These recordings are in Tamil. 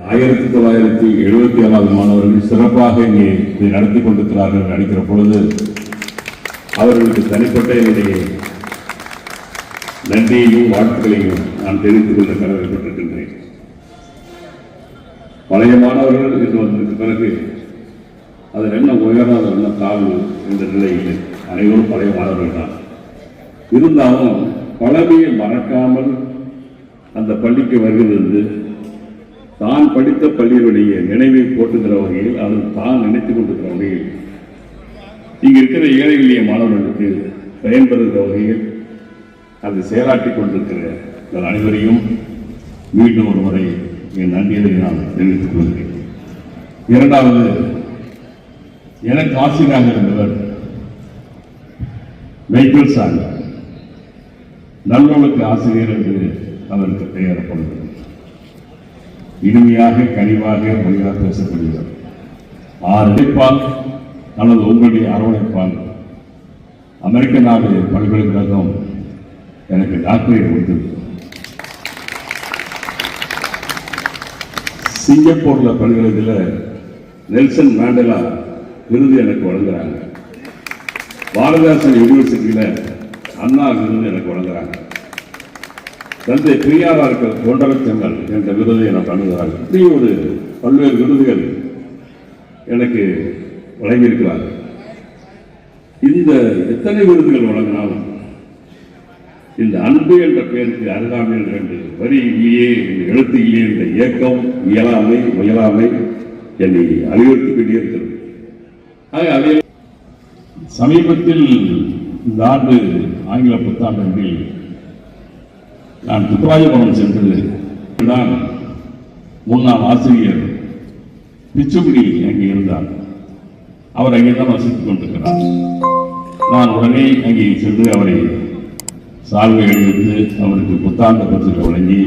ஆயிரத்தி தொள்ளாயிரத்தி எழுபத்தி ஏழாவது மாணவர்கள் சிறப்பாக இங்கே இதை நடத்தி கொண்டிருக்கிறார்கள் நினைக்கிற பொழுது அவர்களுக்கு தனிப்பட்ட என்னுடைய நன்றியையும் வாழ்த்துக்களையும் நான் தெரிவித்துக் கொள்ள கடமைப்பட்டிருக்கின்றேன் பழைய மாணவர்கள் இன்று வந்ததற்கு பிறகு அதில் என்ன உயரம் அதில் என்ன தாழ்வு என்ற நிலையில் அனைவரும் பழைய மாணவர்கள் தான். இருந்தாலும் பழமையை மறக்காமல் அந்த பள்ளிக்கு வருகிறது தான் படித்த பள்ளியினுடைய நினைவை போட்டுகிற வகையில் அது தான் நினைத்துக் கொண்டிருக்கிற வகையில் இங்கே இருக்கிற ஏழை எளிய மாணவர்களுக்கு பயன்படுகிற வகையில் அது செயலாற்றிக் கொண்டிருக்கிற உங்கள் அனைவரையும் மீண்டும் ஒரு முறை என் நன்றியை நான் தெரிவித்துக் கொள்கிறேன். இரண்டாவது எனக்கு ஆசிரியராக இருந்தவர் மைக்கேல் சாங் நல்லவனுக்கு ஆசிரியர் என்று அவருக்கு பெயரப்படுகிறது இனிமையாக கனிவாக மொழியாக பேசப்படுகிறார். அரவணைப்பால் அல்லது உங்களுடைய அரவணைப்பால் அமெரிக்க நாடு பல்கலைக்கழகம் எனக்கு டாக்டரேட் கொடுத்தது சிங்கப்பூரில் பல்கலைக்கழகத்தில் நெல்சன் மேண்டலா விருது எனக்கு வழங்குறாங்க. பாரதாசன் யூனிவர்சிட்டியில் அண்ணா விருது எனக்கு வழங்குறாங்க. தந்தை பெரியாராருக்கு தொண்டரச்சங்கள் என்ற விருதை எனக்கு அணுகிறார்கள் இப்படி ஒரு பல்வேறு விருதுகள் எனக்கு வழங்கியிருக்கிறார்கள். இந்த எத்தனை விருதுகள் வழங்கினாலும் இந்த அன்பு என்ற பெயருக்கு அருகாமை என்று ரெண்டு வரி இல்லையே எழுத்து இல்லையே என்ற இயக்கம் இயலாமை முயலாமை என்னை அறிவுறுத்திக் கொண்டிருக்கிறது. ஆக அதே சமீபத்தில் இந்த ஆண்டு ஆங்கில புத்தாண்டு நான் துப்பாயபுரம் சென்று தான் முன்னாள் ஆசிரியர் பிச்சுக்குடி அங்கே இருந்தார். அவர் அங்கே தான் வசித்துக் கொண்டிருக்கிறார். நான் உடனே அங்கே சென்று அவரை சால்வை அணிவித்து அவருக்கு புத்தாண்டு பத்திரிகை வழங்கி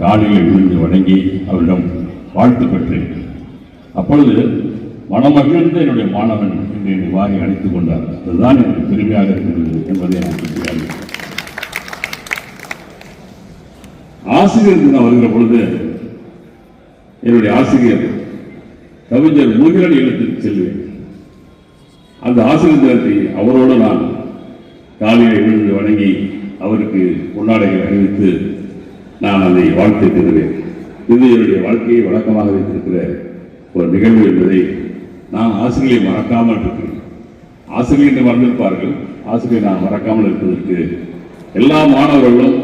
காலையில் விழுந்து வணங்கி அவரிடம் வாழ்த்து பெற்றேன். அப்பொழுது மனமகிழ்ந்த என்னுடைய மாணவன் என்று என்னை வாரி அழைத்துக் கொண்டார். அதுதான் எனக்கு பெருமையாக இருக்கிறது என்பதை நான் சொல்கிறேன். ஆசிரியர் தினம் வருகிற பொழுது என்னுடைய ஆசிரியர் கவிஞர் முகிலன் இல்லத்திற்கு செல்வேன். அந்த ஆசிரியர் தினத்தை அவரோடு நான் காலையில் எழுந்து வணங்கி அவருக்கு கொண்டாடைகள் அணிவித்து நான் அதை வாழ்த்து பெறுவேன் இது என்னுடைய வாழ்க்கையை வழக்கமாக வைத்திருக்கிற ஒரு நிகழ்வு என்பதை நான் ஆசிரியரை மறக்காமல் இருக்கிறேன். ஆசிரியர் மறந்திருப்பார்கள். ஆசிரியர் நான் மறக்காமல் இருப்பதற்கு எல்லா மாணவர்களும்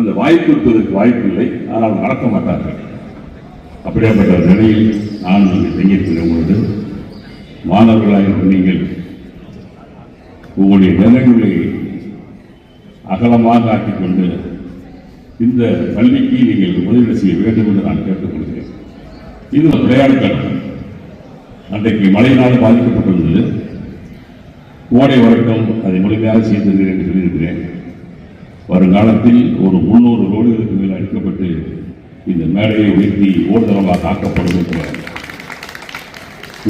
அந்த வாய்ப்பு இருப்பதற்கு வாய்ப்பில்லை ஆனால் மறக்க மாட்டார்கள். அப்படியாப்பட்ட நிலையில் நான் நீங்கள் தங்கியிருக்கிற பொழுது மாணவர்களாக நீங்கள் உங்களுடைய நிலங்களை அகலமாக ஆக்கிக்கொண்டு இந்த பள்ளிக்கு நீங்கள் முதலீடு செய்ய வேண்டும் என்று நான் கேட்டுக்கொள்கிறேன் இது ஒரு விளையாட்டு அன்றைக்கு மழையினால் பாதிக்கப்பட்டிருந்தது. கோடை வழக்கம் அதை முழுமையாக செய்தது என்று சொல்லியிருக்கிறேன். வருங்காலத்தில் ஒரு முன்னூறு ரோடுகளுக்கு மேல் அளிக்கப்பட்டு இந்த மேடையை உயர்த்தி ஓடுதளமாக ஆக்கப்படும் என்ற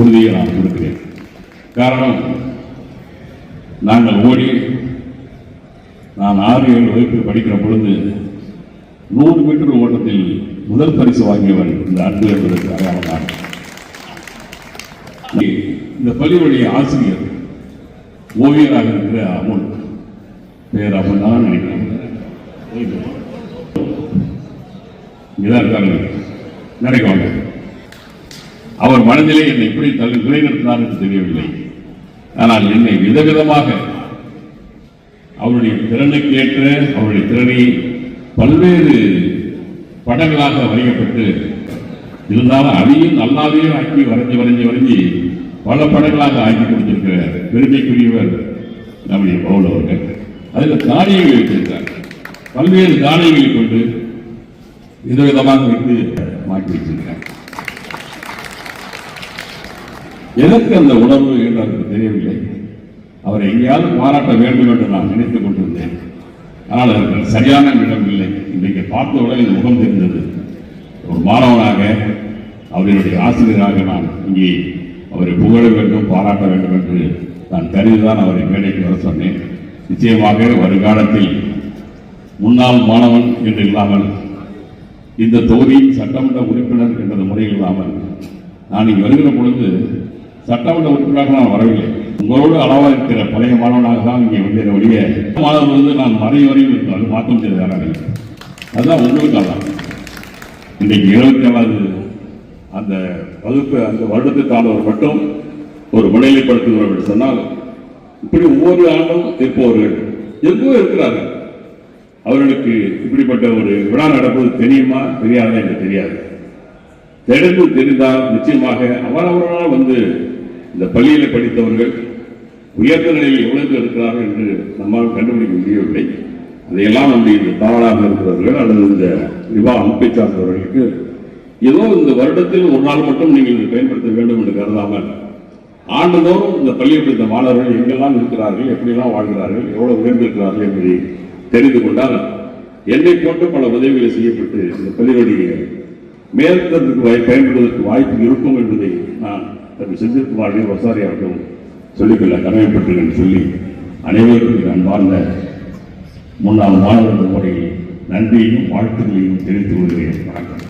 உறுதியை நான் கொடுக்கிறேன். காரணம் நாங்கள் ஓடி நான் ஆறு ஏழு வகுப்பில் படிக்கிற பொழுது நூறு மீட்டர் ஓட்டத்தில் முதல் பரிசு வாங்கியவர் இந்த அன்பு என்பதற்கு அடையாளம் நான் இந்த பள்ளியுடைய ஆசிரியர் ஓவியராக இருக்கிற அமுல் பேர் அமுல் தான் நினைக்கிறேன். இங்கதான் இருக்காங்க நினைக்கவாங்க அவர் மனதிலே என்னை எப்படி தலை நிலைநிறுத்தினார் என்று தெரியவில்லை. ஆனால் என்னை விதவிதமாக அவருடைய திறனுக்கேற்ற அவருடைய திறனை பல்வேறு படங்களாக வரையப்பட்டு இருந்தாலும் அதையும் நல்லாவே ஆக்கி வரைஞ்சி வரைஞ்சி வரைஞ்சி பல படங்களாக ஆக்கி கொடுத்திருக்கிற பெருமைக்குரியவர் நம்முடைய பவுல் அவர்கள். அதில் தானியங்களை வைத்திருக்கிறார் பல்வேறு தானியங்களை கொண்டு விதவிதமாக வைத்து மாற்றி வச்சிருக்கிறார் எதற்கு அந்த உணர்வு என்று எனக்கு தெரியவில்லை. அவரை எங்கேயாவது பாராட்ட வேண்டும் என்று நான் நினைத்துக் கொண்டிருந்தேன். ஆனால் அதற்கு சரியான இடம் இல்லை. இன்றைக்கு பார்த்தவுடன் இந்த முகம் தெரிந்தது. ஒரு மாணவனாக அவருடைய ஆசிரியராக நான் இங்கே அவரை புகழ வேண்டும் பாராட்ட வேண்டும் என்று நான் கருதிதான் அவரை மேடைக்கு வர சொன்னேன். நிச்சயமாக வருங்காலத்தில் முன்னாள் மாணவன் என்று இல்லாமல் இந்த தொகுதியின் சட்டமன்ற உறுப்பினர் என்ற முறையில் இல்லாமல் நான் இங்கே வருகிற பொழுது சட்டமன்ற உறுப்பினராக நான் வரவில்லை. உங்களோடு அளவாக இருக்கிற பழைய மாணவனாக தான் இங்கே வந்தேன் ஒழிய மாணவர் வந்து நான் மறை வரையில் இருக்கிறார் மாற்றம் செய்த யாராக அதுதான் உங்களுக்காக தான் இன்றைக்கு இருபத்தி ஏழாவது அந்த வகுப்பு அந்த வருடத்துக்கானவர் மட்டும் ஒரு முன்னிலைப்படுத்துகிறோம் என்று சொன்னால் இப்படி ஒவ்வொரு ஆண்டும் இருப்பவர்கள் எங்கோ இருக்கிறார்கள். அவர்களுக்கு இப்படிப்பட்ட ஒரு விழா நடப்பது தெரியுமா? தெரியாதா என்று தெரியாது. தெரிந்து தெரிந்தால் நிச்சயமாக அவரவர்களால் வந்து இந்த பள்ளியில் படித்தவர்கள் உயர்ந்த நிலையில் எவ்வளவு இருக்கிறார்கள் என்று நம்மால் கண்டுபிடிக்க முடியவில்லை. அதையெல்லாம் வந்து இந்த தவறாக இருக்கிறவர்கள் அல்லது இந்த விவா அமைப்பை சார்ந்தவர்களுக்கு ஏதோ இந்த வருடத்தில் ஒரு நாள் மட்டும் நீங்கள் பயன்படுத்த வேண்டும் என்று கருதாமல் ஆண்டுதோறும் இந்த பள்ளியை படித்த மாணவர்கள் எங்கெல்லாம் இருக்கிறார்கள் எப்படியெல்லாம் வாழ்கிறார்கள் எவ்வளவு உயர்ந்திருக்கிறார்கள் என்பதை தெரிந்து கொண்டால் என்னை போன்று பல உதவிகளை செய்யப்பட்டு இந்த பள்ளியுடைய மேற்கத்திற்கு வாய் பயன்படுவதற்கு வாய்ப்பு இருக்கும் என்பதை நான் தன் செந்தில்குமாரையும் வசாரியாகவும் சொல்லிக்கொள்ள கடமைப்பட்டிருக்கேன் சொல்லி அனைவருக்கும் நான் வாழ்ந்த முன்னாள் மாணவர்கள் முறையில் நன்றியையும் வாழ்த்துக்களையும் தெரிவித்துக் கொள்கிறேன். வணக்கம்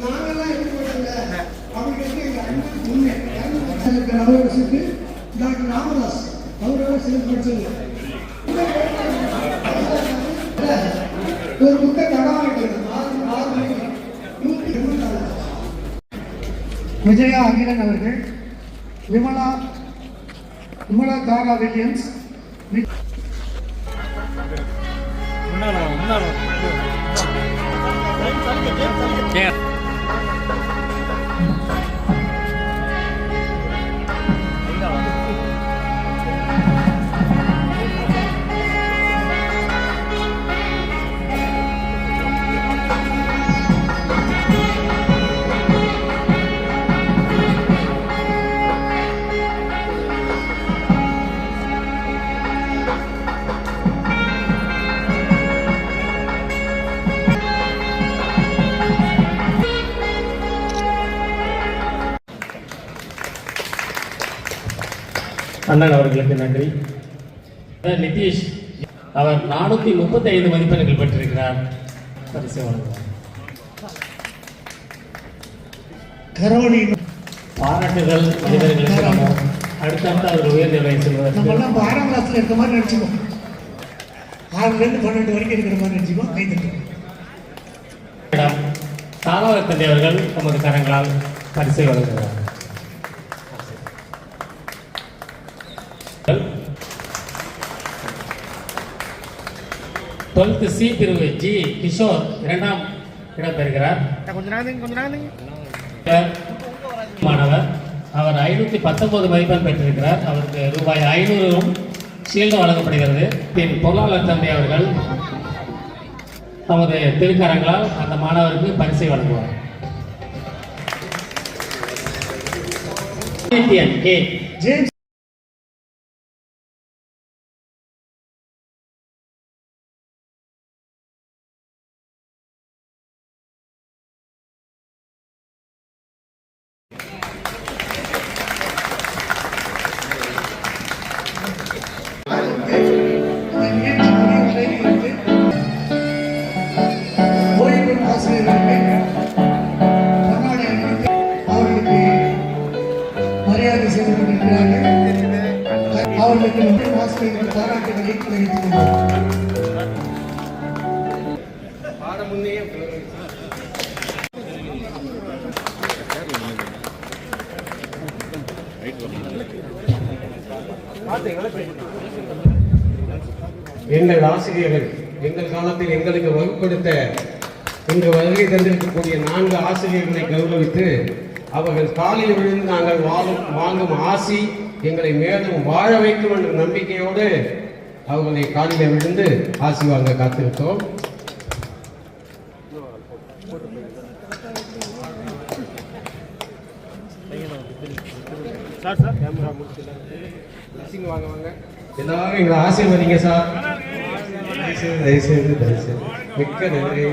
நாங்கெல்லாம் எப்படி போட்டாங்க அவங்க எப்படி எங்க அண்ணன் உண்மை அரசுக்கு டாக்டர் ராமதாஸ் அவரோட செயல்படுத்தது ஒரு புக்கை விஜயா அகிலன் அவர்கள் விமலா விமலா தாரா வில்லியம்ஸ் Yeah. அண்ணன் அவர்களுக்கு நன்றி. நிதிஷ் அவர் நானூற்றி முப்பத்தி ஐந்து மதிப்பெண்கள் பெற்றிருக்கிறார். பரிசு வழங்குவார். பாராட்டுகள் மனிதர்களுக்கு நம்ம அடுத்தடுத்து அவர் உயர்ந்த நிலையை இப்போ ஆறாம் கிளாஸ்ல இருக்க மாதிரி நினச்சிப்போம் ஆறுலேருந்து பன்னெண்டு வரைக்கும் இருக்கிற மாதிரி நினச்சிப்போம் கை தட்டுவோம் இடம் தாமர தந்தை அவர்கள் தமது கரங்களால் பரிசை வழங்குகிறார். டுவெல்த் சி பிரிவு ஜி கிஷோர் இரண்டாம் இடம் பெறுகிறார் மாணவர் அவர் ஐநூற்றி பத்தொன்பது மதிப்பெண் பெற்றிருக்கிறார். அவருக்கு ரூபாய் ஐநூறும் ஷீல்டு வழங்கப்படுகிறது. பின் பொருளாளர் தந்தை அவர்கள் தமது திருக்கரங்களால் அந்த மாணவருக்கு பரிசை வழங்குவார். கே ஜேம்ஸ் கர்நாடக அவர்களுக்கு மரியாதை செய்து கொண்டிருக்கிறார்கள் அவர்களுக்கு ஆசிரியர்கள் பாராட்டுகளை. எங்கள் ஆசிரியர்கள் எங்கள் காலத்தில் எங்களுக்கு வகுப்படுத்த இன்று வருகை தந்திருக்கக்கூடிய நான்கு ஆசிரியர்களை கௌரவித்து அவர்கள் காலில் விழுந்து நாங்கள் வாழும் வாங்கும் ஆசி எங்களை மேலும் வாழ வைக்கும் என்ற நம்பிக்கையோடு அவர்களை காலில் விழுந்து ஆசி வாங்க காத்திருக்கோம் கேமரா முடிச்சுல வாங்க வாங்க. எல்லாரும் எங்களை ஆசீர்வதிங்க சார். தயவுசெய்து தயவுசெய்து. மிக்க நன்றி.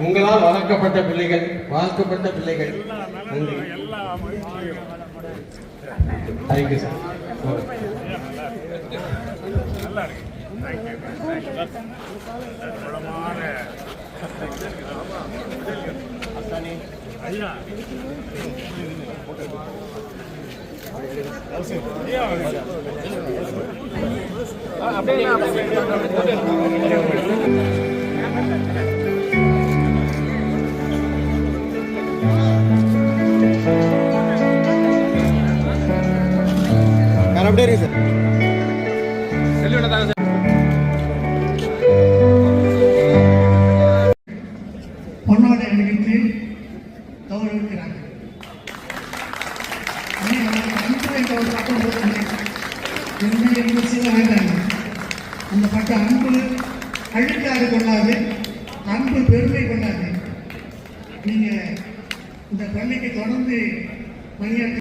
உங்களால் வளர்க்கப்பட்ட பிள்ளைகள் வளர்க்கப்பட்ட பிள்ளைகள். நன்றி. தேங்க்யூ சார் அணிவித்து சார் அண்ணே, எனக்கு அந்த அன்பு அழுக்காறு கொள்ளாது அன்பு பெருமை கொண்டாது நீங்க இந்த பள்ளிக்கு தொடர்ந்து பணியாற்றி